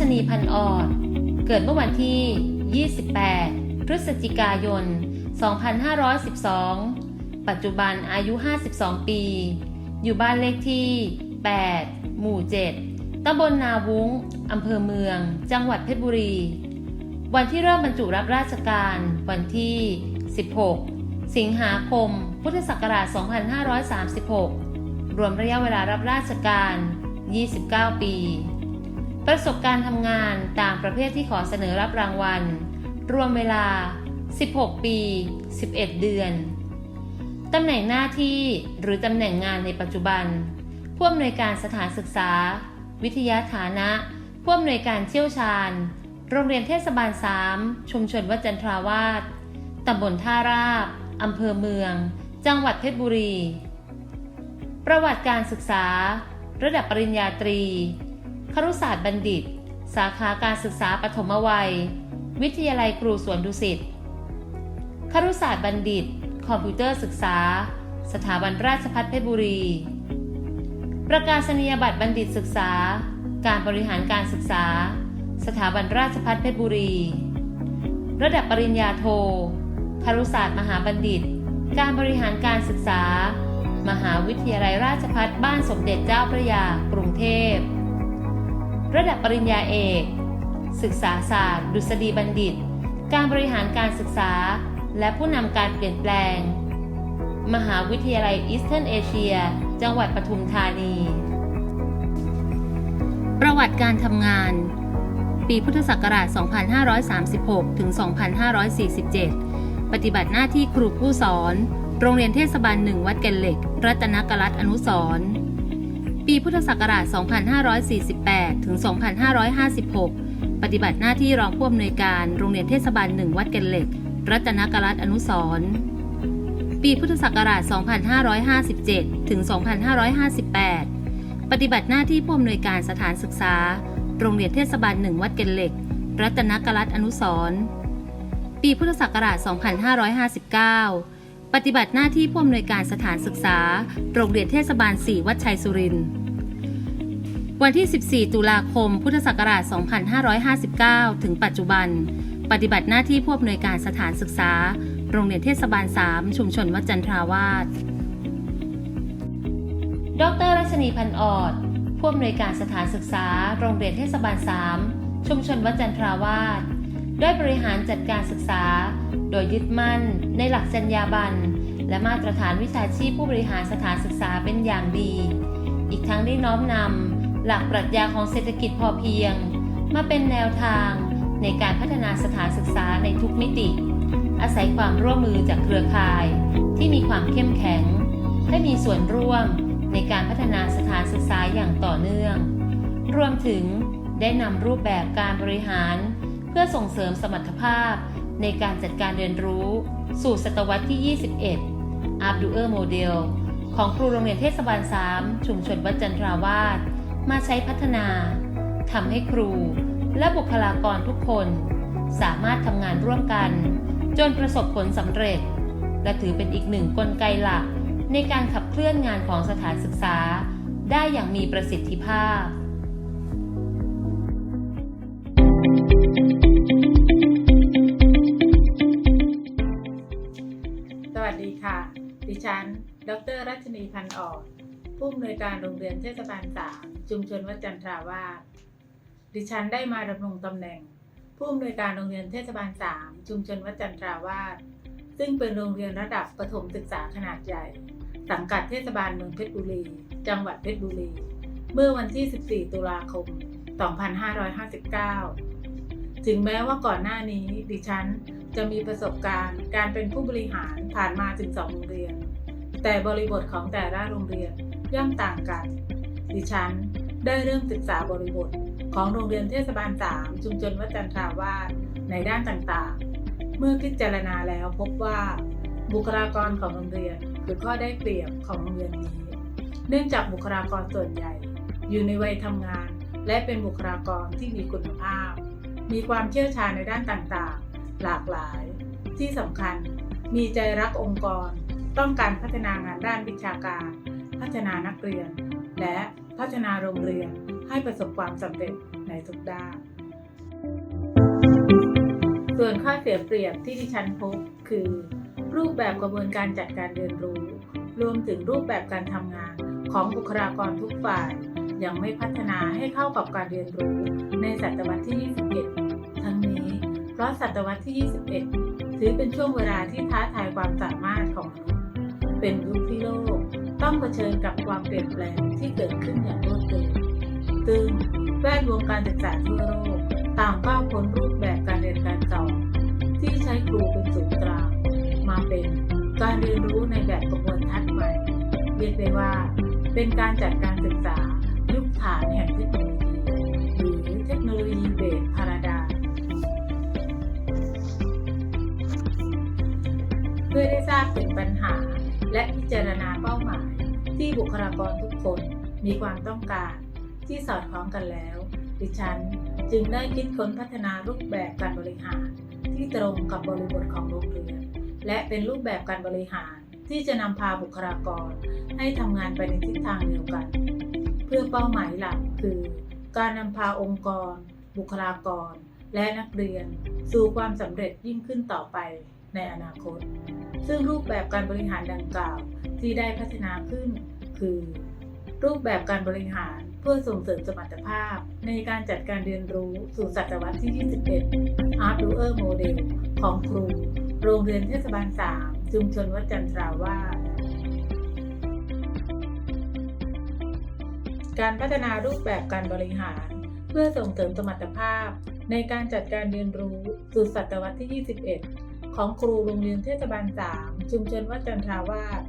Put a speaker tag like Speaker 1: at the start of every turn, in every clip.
Speaker 1: ชนีพันออดเกิดเมื่อวันที่ 28 พฤศจิกายน 2512 ปัจจุบันอายุ 52 ปี อยู่บ้านเลขที่ 8 หมู่ 7ตำบลนาวุ้งอำเภอเมือง จังหวัดเพชรบุรี วันที่เริ่มบรรจุรับราชการวันที่ 16 สิงหาคม พุทธศักราช 2536 รวมระยะเวลารับราชการ 29 ปี ประสบการณ์ทำงานตามประเภทที่ขอเสนอรับรางวัล รวมเวลา 16 ปี 11 เดือน ตำแหน่งหน้าที่หรือตำแหน่งงานในปัจจุบัน ผู้อำนวยการสถานศึกษา วิทยาฐานะ ผู้อำนวยการเชี่ยวชาญ โรงเรียนเทศบาล 3 ชุมชนวัดจันทราวาสตำบลท่าราบอำเภอเมือง จังหวัดเพชรบุรี ประวัติการศึกษา ระดับปริญญาตรี ครุศาสตร์บัณฑิต สาขาการศึกษาปฐมวัย วิทยาลัยครูสวนดุสิตครุศาสตร์บัณฑิต คอมพิวเตอร์ศึกษา สถาบันราชภัฏเพชรบุรี ประกาศนียบัตรบัณฑิตศึกษา การบริหารการศึกษา สถาบันราชภัฏเพชรบุรี ระดับปริญญาโทครุศาสตร์มหาบัณฑิต การบริหารการศึกษา มหาวิทยาลัยราชภัฏบ้านสมเด็จเจ้าพระยากรุงเทพ ระดับปริญญาเอก ศึกษาศาสตร์ ดุษฎีบัณฑิต การบริหารการศึกษา และผู้นำการเปลี่ยนแปลง มหาวิทยาลัยอีสเทิร์นเอเชีย จังหวัดปทุมธานี ประวัติการทำงาน ปีพุทธศักราช 2536 ถึง 2547 ปฏิบัติหน้าที่ครูผู้สอน โรงเรียนเทศบาลหนึ่งวัดแก่นเหล็ก รัตนกรัตน์อนุสรณ์ ปีพุทธศักราช 2548 ถึง 2556 ปฏิบัติหน้าที่รองผู้อำนวยการโรงเรียนเทศบาลหนึ่งวัดแก่นเหล็ก รัตนกรัตน์อนุสรปีพุทธศักราช 2557 ถึง 2558 ปฏิบัติหน้าที่ผู้อำนวยการสถานศึกษา โรงเรียนเทศบาลหนึ่งวัดแก่นเหล็ก รัตนกรัตน์อนุสรปีพุทธศักราช 2559 ปฏิบัติหน้าที่ผู้อำนวยการสถานศึกษา โรงเรียนเทศบาล 4 วัดชัยสุรินทร์ วันที่ 14 ตุลาคม พุทธศักราช 2559 ถึงปัจจุบัน ปฏิบัติหน้าที่ผู้อำนวยการสถานศึกษา โรงเรียนเทศบาล 3 ชุมชนวัดจันทราวาส ดรรัชนีพันธ์ออด ผู้อำนวยการสถานศึกษา โรงเรียนเทศบาล 3 ชุมชนวัดจันทราวาส ได้บริหารจัดการศึกษา โดยยึดมั่น ในหลักจรรยาบรรณและมาตรฐานวิชาชีพผู้บริหารสถานศึกษาเป็นอย่างดี อีกทั้งได้น้อมนำหลักปรัชญาของเศรษฐกิจพอเพียง มาเป็นแนวทางในการพัฒนาสถานศึกษาในทุกมิติ อาศัยความร่วมมือจากเครือข่าย ที่มีความเข้มแข็ง ให้มีส่วนร่วมในการพัฒนาสถานศึกษาอย่างต่อเนื่อง รวมถึงได้นำรูปแบบการบริหาร เพื่อส่งเสริมสมรรถภาพในการจัดการเรียนรู้ สู่ศตวรรษที่ 21 a r d u e r Model ของครูโรงเรียนเทศบาล 3 ชุมชนวัดจันทราวาสมาใช้พัฒนาทำให้ครูและบุคลากรทุกคน สามารถทำงานร่วมกัน จนประสบผลสำเร็จ และถือเป็นอีกหนึ่งกลไกหลัก ในการขับเคลื่อนงานของสถานศึกษา ได้อย่างมีประสิทธิภาพ
Speaker 2: ชนีพันธ์อ่อนผู้อำนวยการโรงเรียนเทศบาลสามชุมชนวัดจันทราวาสดิฉันได้มาดำรงตำแหน่ง ผู้อำนวยการโรงเรียนเทศบาลสามชุมชนวัดจันทราวาสซึ่งเป็นโรงเรียนระดับประถมศึกษาขนาดใหญ่ สังกัดเทศบาลเมืองเพชรบุรี จังหวัดเพชรบุรี เมื่อวันที่ 14 ตุลาคม 2559 ถึงแม้ว่าก่อนหน้านี้ดิฉันจะมีประสบการณ์การเป็นผู้บริหารผ่านมาถึงสองโรงเรียน แต่บริบทของแต่ละโรงเรียนย่อมต่างกัน ดิฉันได้เริ่มศึกษาบริบทของโรงเรียนเทศบาล3ชุมชนวัดจันทราวาสในด้านต่างๆ เมื่อพิจารณาแล้วพบว่า บุคลากรของโรงเรียนคือข้อได้เปรียบของโรงเรียนนี้ เนื่องจากบุคลากรส่วนใหญ่ อยู่ในวัยทำงาน และเป็นบุคลากรที่มีคุณภาพ มีความเชี่ยวชาญในด้านต่างๆ หลากหลาย ที่สำคัญ มีใจรักองค์กร ต้องการพัฒนางานด้านวิชาการ พัฒนานักเรียน และพัฒนาโรงเรียนให้ประสบความสำเร็จในทุกด้าน ส่วนข้อเสียเปรียบที่ดิฉันพบคือ รูปแบบกระบวนการจัดการเรียนรู้ รวมถึงรูปแบบการทำงานของบุคลากรทุกฝ่าย ยังไม่พัฒนาให้เข้ากับการเรียนรู้ในศตวรรษที่ 21 ทั้งนี้ เพราะศตวรรษที่ 21 ถือเป็นช่วงเวลาที่ท้าทายความสามารถของ เป็นยุคที่โลก ต้องเผชิญกับความเปลี่ยนแปลงที่เกิดขึ้นอย่างรวดเร็วซึ่งแวดวงการศึกษาทั่วโลกต่างก้าวพ้นรูปแบบการเรียนการสอนที่ใช้ครูเป็นศูนย์กลางมาเป็นการเรียนรู้ในแบบกระบวนทัศน์ใหม่เรียกได้ว่า เป็นการจัดการศึกษายุคฐานแห่งเทคโนโลยีหรือเทคโนโลยีเบสพาราดาเพื่อได้ทราบถึงปัญหา และพิจารณาเป้าหมาย ที่บุคลากรทุกคนมีความต้องการที่สอดคล้องกันแล้ว ดิฉันจึงได้คิดค้นพัฒนารูปแบบการบริหาร ที่ตรงกับบริบทของโรงเรียน และเป็นรูปแบบการบริหารที่จะนำพาบุคลากร ให้ทำงานไปในทิศทางเดียวกัน เพื่อเป้าหมายหลักคือ การนำพาองค์กร บุคลากร และนักเรียน สู่ความสำเร็จยิ่งขึ้นต่อไป ในอนาคต ซึ่งรูปแบบการบริหารดังกล่าวที่ได้พัฒนาขึ้น คือ รูปแบบการบริหารเพื่อส่งเสริมสมรรถภาพ ในการจัดการเรียนรู้สู่ศตวรรษที่ 21 Art Doer Model ของครู โรงเรียนเทศบาล 3 ชุมชนวัดจันทราวาสการพัฒนารูปแบบการบริหาร เพื่อส่งเสริมสมรรถภาพ ในการจัดการเรียนรู้สู่ศตวรรษที่ 21 ของครูโรงเรียนเทศบาล3ชุมชนวัดจันทราวาส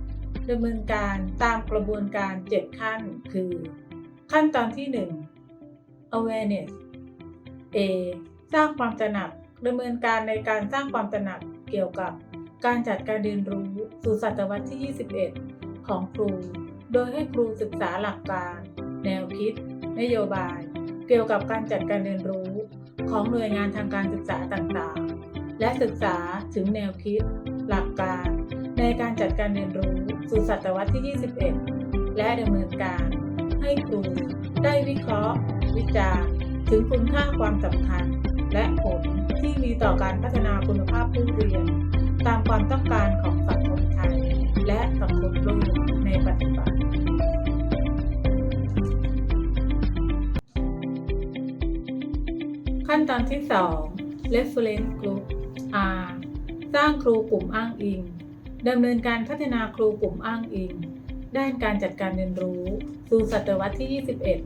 Speaker 2: ดำเนินการตามกระบวนการ 7 ขั้น คือ ขั้นตอนที่ 1 awareness A สร้างความตระหนักดำเนินการในการสร้างความตระหนักเกี่ยวกับการจัดการเรียนรู้สู่ศตวรรษที่ 21 ของครู โดยให้ครูศึกษาหลักการ แนวคิด นโยบาย เกี่ยวกับการจัดการเรียนรู้ ของหน่วยงานทางการศึกษาต่าง และศึกษาถึงแนวคิด หลักการ ในการจัดการเรียนรู้สู่ศตวรรษที่ 21 และดำเนินการให้ครูได้วิเคราะห์ วิจารณ์ ถึงคุณค่าความสำคัญ และผลที่มีต่อการพัฒนาคุณภาพผู้เรียน ตามความต้องการของสังคมไทย และสังคมโลกในปัจจุบันขั้นตอนที่ 2 Reference Group R สร้างครูกลุ่มอ้างอิงดำเนินการพัฒนาครูกลุ่มอ้างอิง ด้านการจัดการเรียนรู้สู่ศตวรรษที่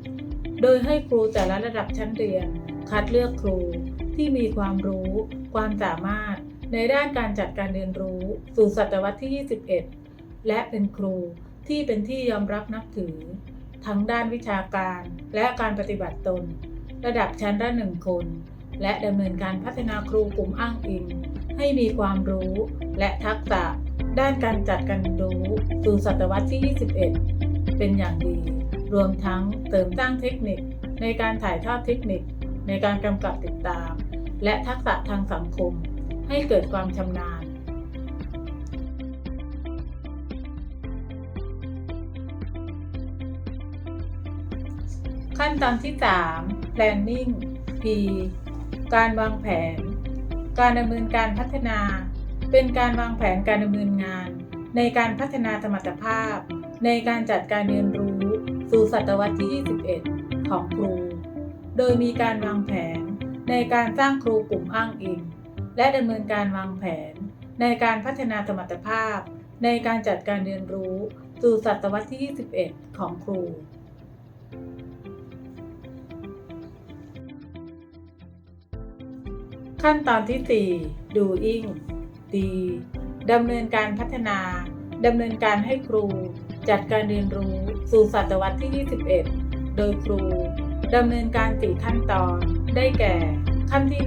Speaker 2: 21 โดยให้ครูแต่ละระดับชั้นเรียน คัดเลือกครูที่มีความรู้ ความสามารถ ในด้านการจัดการเรียนรู้สู่ศตวรรษที่ 21 และเป็นครูที่เป็นที่ยอมรับนับถือ ทั้งด้านวิชาการและการปฏิบัติตน ระดับชั้นละหนึ่งคน และดำเนินการพัฒนาครูกลุ่มอ้างอิง ให้มีความรู้และทักษะด้านการจัดการรู้สู่ศตวรรษที่ 21 เป็นอย่างดี รวมทั้งเสริมสร้างเทคนิคในการถ่ายทอดเทคนิค ในการกำกับติดตาม และทักษะทางสังคม ให้เกิดความชำนาญ ขั้นตอนที่ 3 planning P การวางแผน การดำเนินการพัฒนา เป็นการวางแผนการดำเนินงาน ในการพัฒนาสมรรถภาพ ในการจัดการเรียนรู้ สู่ศตวรรษที่ 21 ของครู โดยมีการวางแผน ในการสร้างครูกลุ่มอ้างอิง และดำเนินการวางแผน ในการพัฒนาสมรรถภาพ ในการจัดการเรียนรู้ สู่ศตวรรษที่ 21 ของครู ขั้นตอนที่ 4 doing D ดำเนินการพัฒนาดำเนินการให้ครู จัดการเรียนรู้สู่ศตวรรษที่ 21 โดยครูดำเนินการ4ขั้นตอนได้แก่ ขั้นที่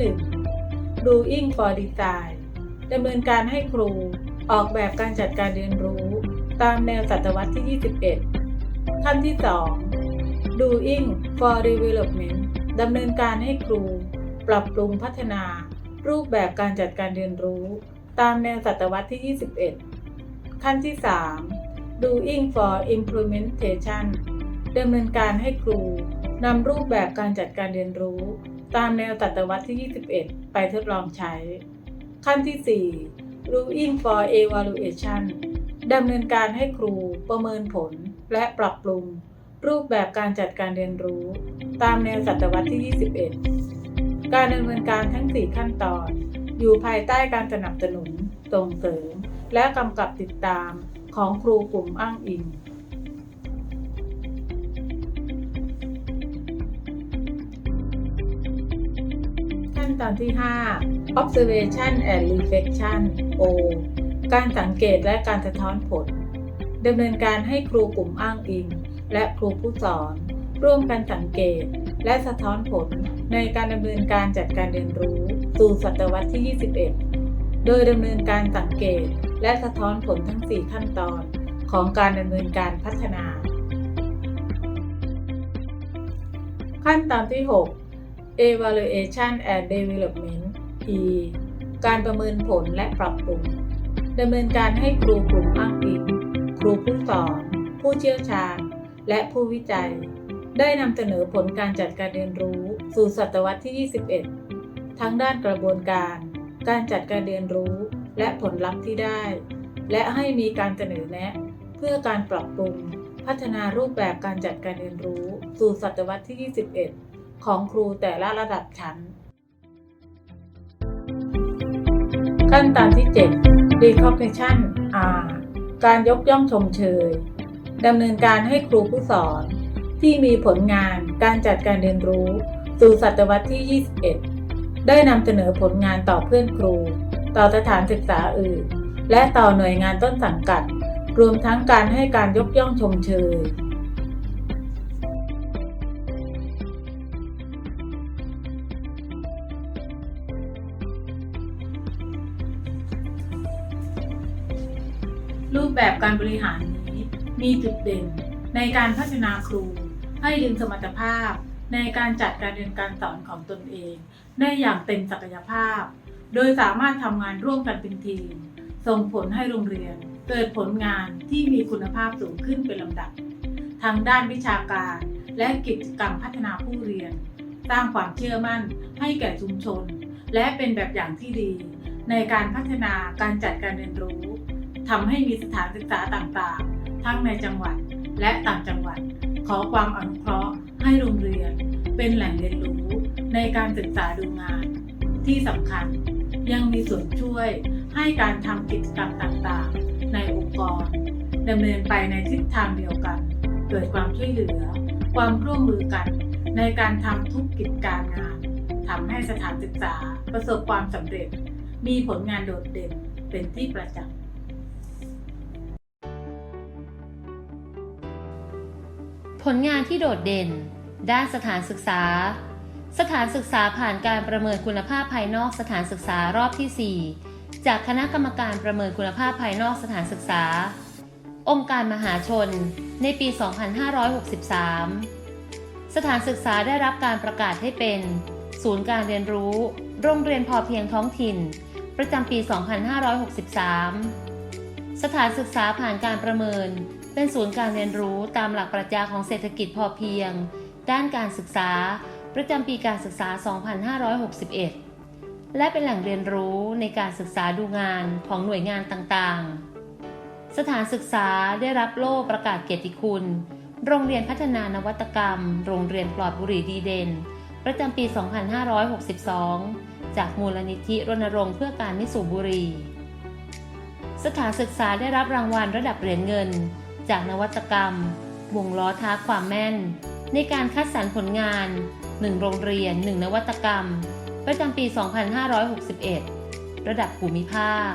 Speaker 2: 1 doing for design ดำเนินการให้ครูออกแบบการจัดการเรียนรู้ ตามแนวศตวรรษที่ 21 ขั้นที่ 2 doing for development ดำเนินการให้ครู ปรับปรุงพัฒนา รูปแบบการจัดการเรียนรู้ ตามแนวศตวรรษที่ 21 ขั้นที่ 3 doing for implementation ดำเนินการให้ครูนำรูปแบบการจัดการเรียนรู้ ตามแนวศตวรรษที่ 21 ไปทดลองใช้ ขั้นที่4 Ruling for Evaluation ดำเนินการให้ครูประเมินผลและปรับปรุง รูปแบบการจัดการเรียนรู้ ตามแนวศตวรรษที่ 21 การดำเนินการทั้ง 4 ขั้นตอน อยู่ภายใต้การสนับสนุนส่งเสริม และกำกับติดตามของครูกลุ่มอ้างอิงขั้นตอนที่ 5 observation and reflection O การสังเกตและการสะท้อนผลดำเนินการให้ครูกลุ่มอ้างอิง และครูผู้สอน ร่วมกันสังเกต และสะท้อนผล ในการดำเนินการจัดการเรียนรู้สู่ศตวรรษที่ 21 โดยดำเนินการสังเกต และสะท้อนผลทั้ง 4 ขั้นตอนของการดำเนินการพัฒนา ขั้นตอนที่ 6 Evaluation and Development E การประเมินผลและปรับปรุงดำเนินการให้ครูกลุ่มอ้างอิงครูผู้สอน ผู้เชี่ยวชาญ และผู้วิจัย ได้นำเสนอผลการจัดการเรียนรู้ สู่ศตวรรษที่ 21 ทั้งด้านกระบวนการ การจัดการเรียนรู้และผลลัพธ์ที่ได้ และให้มีการเสนอแนะ เพื่อการปรับปรุง พัฒนารูปแบบการจัดการเรียนรู้ สู่ศตวรรษที่ 21 ของครูแต่ละระดับชั้น ขั้นตอนที่ 7 recognition R การยกย่องชมเชยดำเนินการให้ครูผู้สอนที่มีผลงานการจัดการเรียนรู้ สู่ศตวรรษที่ 21 ได้นำเสนอผลงานต่อเพื่อนครู ต่อสถานศึกษาอื่น และต่อหน่วยงานต้นสังกัด รวมทั้งการให้การยกย่องชมเชยรูปแบบการบริหารนี้มีจุดเด่นในการพัฒนาครูให้ดึงสมรรถภาพ ในการจัดการเรียนการสอนของตนเอง ได้อย่างเต็มศักยภาพ โดยสามารถทำงานร่วมกันเป็นทีม ส่งผลให้โรงเรียน เกิดผลงานที่มีคุณภาพสูงขึ้นเป็นลำดับ ทางด้านวิชาการ และกิจกรรมพัฒนาผู้เรียน สร้างความเชื่อมั่นให้แก่ชุมชน และเป็นแบบอย่างที่ดี ในการพัฒนาการจัดการเรียนรู้ทำให้มีสถานศึกษาต่างๆ ทั้งในจังหวัดและต่างจังหวัด ขอความอนุเคราะห์ ให้โรงเรียนเป็นแหล่งเรียนรู้ในการศึกษาดูงาน ที่สำคัญยังมีส่วนช่วยให้การทำกิจกรรมต่างๆ ในองค์กรดำเนินไปในทิศทางเดียวกัน เกิดความช่วยเหลือ ความร่วมมือกันในการทำทุกกิจการงานทำให้สถานศึกษาประสบความสำเร็จ มีผลงานโดดเด่นเป็นที่ประจักษ์
Speaker 1: ผลงานที่โดดเด่น ด้านสถานศึกษา สถานศึกษาผ่านการประเมินคุณภาพภายนอกสถานศึกษารอบที่ 4 จากคณะกรรมการประเมินคุณภาพภายนอกสถานศึกษา องค์การมหาชนในปี 2563 สถานศึกษาได้รับการประกาศให้เป็น ศูนย์การเรียนรู้ โรงเรียนพอเพียงท้องถิ่น ประจำปี 2563 สถานศึกษาผ่านการประเมิน เป็นศูนย์การเรียนรู้ตามหลักปรัชญาของเศรษฐกิจพอเพียง ด้านการศึกษา ประจำปีการศึกษา 2561 และเป็นแหล่งเรียนรู้ในการศึกษาดูงานของหน่วยงานต่างๆ สถานศึกษาได้รับโล่ประกาศเกียรติคุณ โรงเรียนพัฒนานวัตกรรม โรงเรียนปลอดบุหรี่ดีเด่น ประจำปี 2562 จากมูลนิธิรณรงค์เพื่อการไม่สูบบุหรี่สถานศึกษาได้รับรางวัลระดับเหรียญเงิน จากนวัตกรรม วงล้อท้าความแม่น ในการคัดสรรผลงาน 1 โรงเรียน 1 นวัตกรรม ประจำปี 2561 ระดับภูมิภาค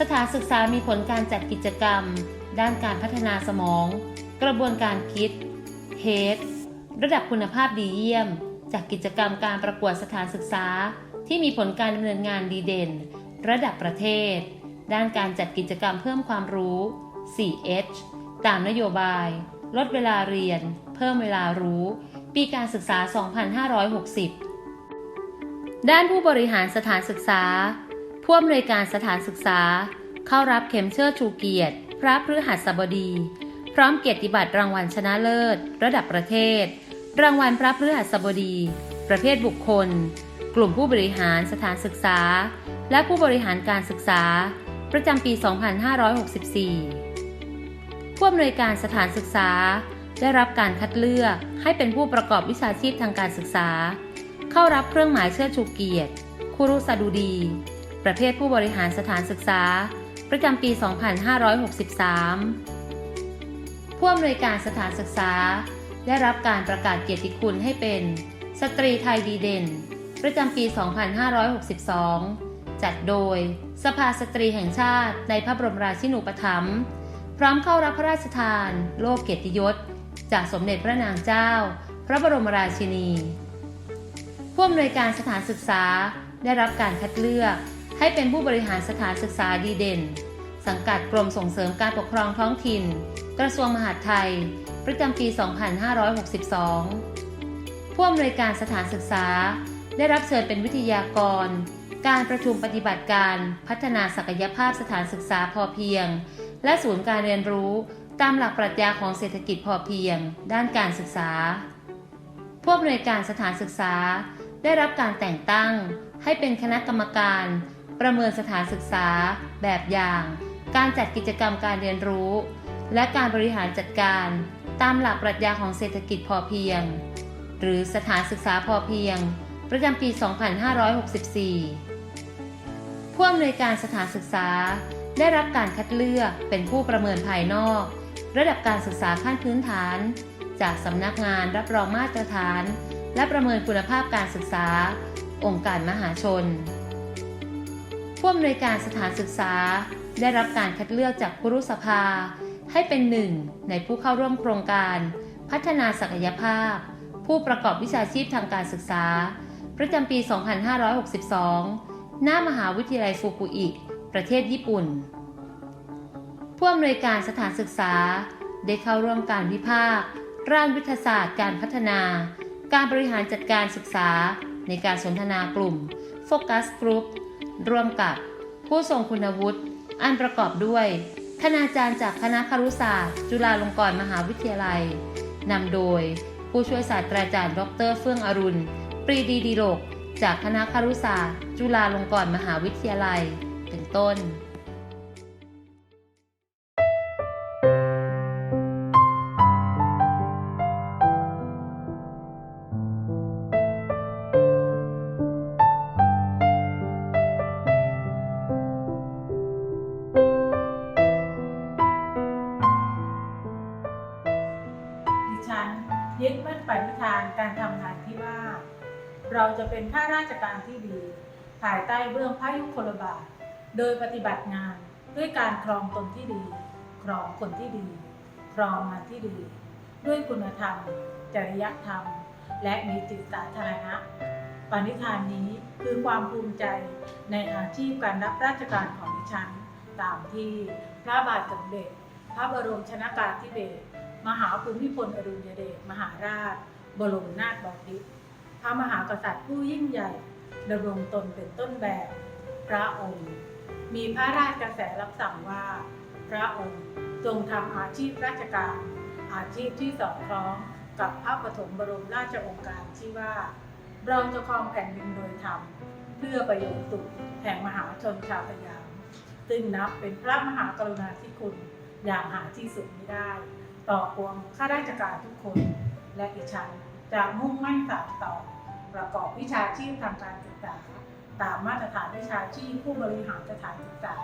Speaker 1: สถานศึกษามีผลการจัดกิจกรรม ด้านการพัฒนาสมอง กระบวนการคิดเฮดระดับคุณภาพดีเยี่ยม จากกิจกรรมการประกวดสถานศึกษา ที่มีผลการดำเนินงานดีเด่น ระดับประเทศ ด้านการจัดกิจกรรมเพิ่มความรู้ 4H ตามนโยบาย ลดเวลาเรียน เพิ่มเวลารู้ ปีการศึกษา 2560 ด้านผู้บริหารสถานศึกษา ผู้อำนวยการสถานศึกษา เข้ารับเข็มเชิดชูเกียรติ พระพฤหัสบดี พร้อมเกียรติบัตรรางวัลชนะเลิศ ระดับประเทศ รางวัลพระพฤหัสบดี ประเภทบุคคล กลุ่มผู้บริหารสถานศึกษา และผู้บริหารการศึกษา ประจำปี 2564 ผู้อำนวยการสถานศึกษา ได้รับการคัดเลือกให้เป็นผู้ประกอบวิชาชีพทางการศึกษา เข้ารับเครื่องหมายเชิดชูเกียรติครูรุษดุดี ประเภทผู้บริหารสถานศึกษา ประจำปี 2563 ผู้อำนวยการสถานศึกษา ได้รับการประกาศเกียรติคุณให้เป็น สตรีไทยดีเด่น ประจำปี 2562 จัดโดย สภาสตรีแห่งชาติในพระบรมราชินูปถัมภ์ พร้อมเข้ารับพระราชทาน โลกเกียรติยศ จากสมเด็จพระนางเจ้า พระบรมราชินี ผู้อำนวยการสถานศึกษาได้รับการคัดเลือกให้เป็นผู้บริหารสถานศึกษาดีเด่น สังกัดกรมส่งเสริมการปกครองท้องถิ่น กระทรวงมหาดไทย ประจำปี 2562 ผู้อำนวยการสถานศึกษา ได้รับเชิญเป็นวิทยากร การประชุมปฏิบัติการพัฒนาศักยภาพสถานศึกษาพอเพียง และศูนย์การเรียนรู้ตามหลักปรัชญาของเศรษฐกิจพอเพียง ด้านการศึกษา ผู้อำนวยการสถานศึกษา ได้รับการแต่งตั้ง ให้เป็นคณะกรรมการ ประเมินสถานศึกษา แบบอย่าง การจัดกิจกรรมการเรียนรู้ และการบริหารจัดการ ตามหลักปรัชญาของเศรษฐกิจพอเพียง หรือสถานศึกษาพอเพียง ประจำปี 2564 ผู้อำนวยการสถานศึกษา ได้รับการคัดเลือกเป็นผู้ประเมินภายนอก ระดับการศึกษาขั้นพื้นฐาน จากสำนักงานรับรองมาตรฐาน และประเมินคุณภาพการศึกษา องค์การมหาชนผู้อำนวยการสถานศึกษา ได้รับการคัดเลือกจากครุสภา ให้เป็นหนึ่งในผู้เข้าร่วมโครงการ พัฒนาศักยภาพ ผู้ประกอบวิชาชีพทางการศึกษา ประจำปี 2562 หน้ามหาวิทยาลัยฟุกุอิ ประเทศญี่ปุ่น ผู้อำนวยการสถานศึกษาได้เข้าร่วมการวิพากษ์ร่างยุทธศาสตร์การพัฒนา การบริหารจัดการศึกษาในการสนทนากลุ่ม Focus Group ร่วมกับผู้ทรงคุณวุฒิ อันประกอบด้วยคณาจารย์จากคณะครุศาสตร์ จุฬาลงกรณ์มหาวิทยาลัย นำโดยผู้ช่วยศาสตราจารย์ ดร เฟื่องอรุณ ปรีดีดีโลก จากคณะครุศาสตร์ จุฬาลงกรณ์มหาวิทยาลัย ต้น
Speaker 2: ดิฉันยึดมั่นปณิธานการทำงานที่ว่า เราจะเป็นข้าราชการที่ดี ภายใต้เบื้องพระยุคลบาท โดยปฏิบัติงานด้วยการครองตนที่ดี ครองคนที่ดี ครองงานที่ดี ด้วยคุณธรรม จริยธรรม และมีจิตสาธารณะปณิธานนี้คือความภูมิใจในอาชีพการรับราชการของดิฉัน ตามที่พระบาทสมเด็จ พระบรมชนากาธิเบศรมหาภูมิพลอดุลยเดชมหาราช บรมนาถบพิตรพระมหากษัตริย์ผู้ยิ่งใหญ่ดำรงตนเป็นต้นแบบ พระองค์ มีพระราชกระแสรับสั่งว่า พระองค์ทรงทำอาชีพราชการ อาชีพที่สอดคล้องกับพระปฐมบรมราชโองการที่ว่า เราจะครองแผ่นดินโดยธรรมเพื่อประโยชน์สุขแห่งมหาชนชาวสยาม ซึ่งนับเป็นพระมหากรุณาธิคุณอย่างหาที่สุดไม่ได้ ต่อปวงข้าราชการทุกคน และดิฉันจะมุ่งมั่นสานต่อ ประกอบวิชาชีพทางการศึกษา ตามมาตรฐานวิชาชีพผู้บริหารสถานศึกษา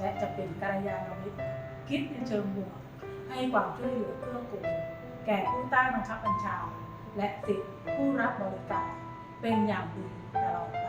Speaker 2: และจะเป็นกัลยาณมิตรคิดในเชิงบวก ให้ความช่วยเหลือเพื่อกูลแก่ผู้ใต้บังคับบัญชา และสิทธิผู้รับบริการเป็นอย่างดีตลอดไป